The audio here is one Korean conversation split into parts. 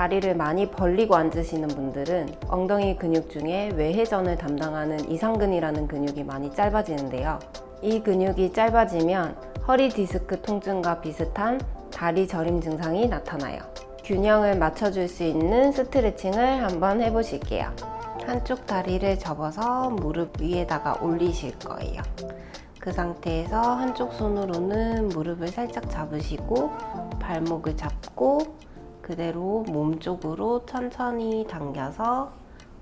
다리를 많이 벌리고 앉으시는 분들은 엉덩이 근육 중에 외회전을 담당하는 이상근이라는 근육이 많이 짧아지는데요. 이 근육이 짧아지면 허리 디스크 통증과 비슷한 다리 저림 증상이 나타나요. 균형을 맞춰줄 수 있는 스트레칭을 한번 해보실게요. 한쪽 다리를 접어서 무릎 위에다가 올리실 거예요. 그 상태에서 한쪽 손으로는 무릎을 살짝 잡으시고 발목을 잡고 그대로 몸 쪽으로 천천히 당겨서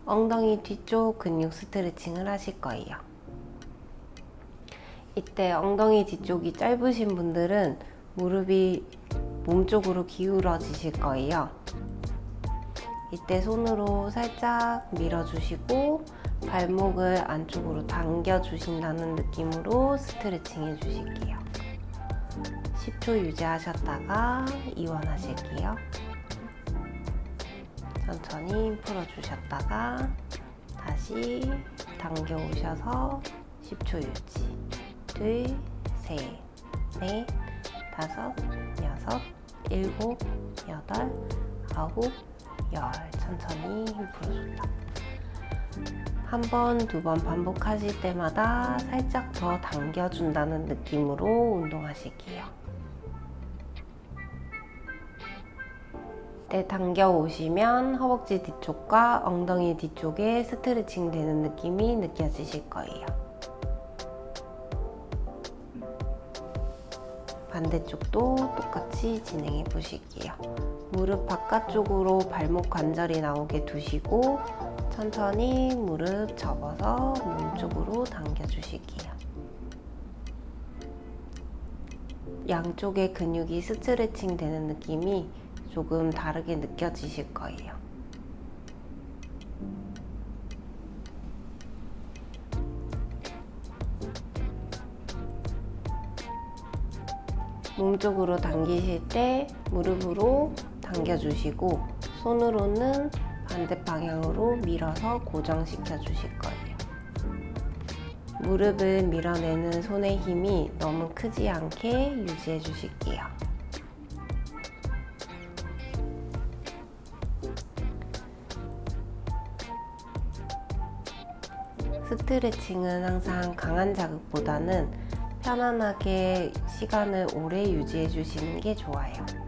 엉덩이 뒤쪽 근육 스트레칭을 하실 거예요. 이때 엉덩이 뒤쪽이 짧으신 분들은 무릎이 몸 쪽으로 기울어지실 거예요. 이때 손으로 살짝 밀어주시고 발목을 안쪽으로 당겨주신다는 느낌으로 스트레칭 해주실게요. 10초 유지하셨다가 이완하실게요. 천천히 풀어주셨다가 다시 당겨 오셔서 10초 유지. 둘, 셋, 넷, 다섯, 여섯, 일곱, 여덟, 아홉, 열. 천천히 힘 풀어준다. 한 번, 두 번 반복하실 때마다 살짝 더 당겨준다는 느낌으로 운동하실게요. 때 당겨 오시면 허벅지 뒤쪽과 엉덩이 뒤쪽에 스트레칭 되는 느낌이 느껴지실 거예요. 반대쪽도 똑같이 진행해 보실게요. 무릎 바깥쪽으로 발목 관절이 나오게 두시고 천천히 무릎 접어서 몸 쪽으로 당겨 주실게요. 양쪽의 근육이 스트레칭 되는 느낌이 조금 다르게 느껴지실 거예요. 몸쪽으로 당기실 때 무릎으로 당겨주시고 손으로는 반대 방향으로 밀어서 고정시켜 주실 거예요. 무릎을 밀어내는 손의 힘이 너무 크지 않게 유지해 주실게요. 스트레칭은 항상 강한 자극보다는 편안하게 시간을 오래 유지해 주시는 게 좋아요.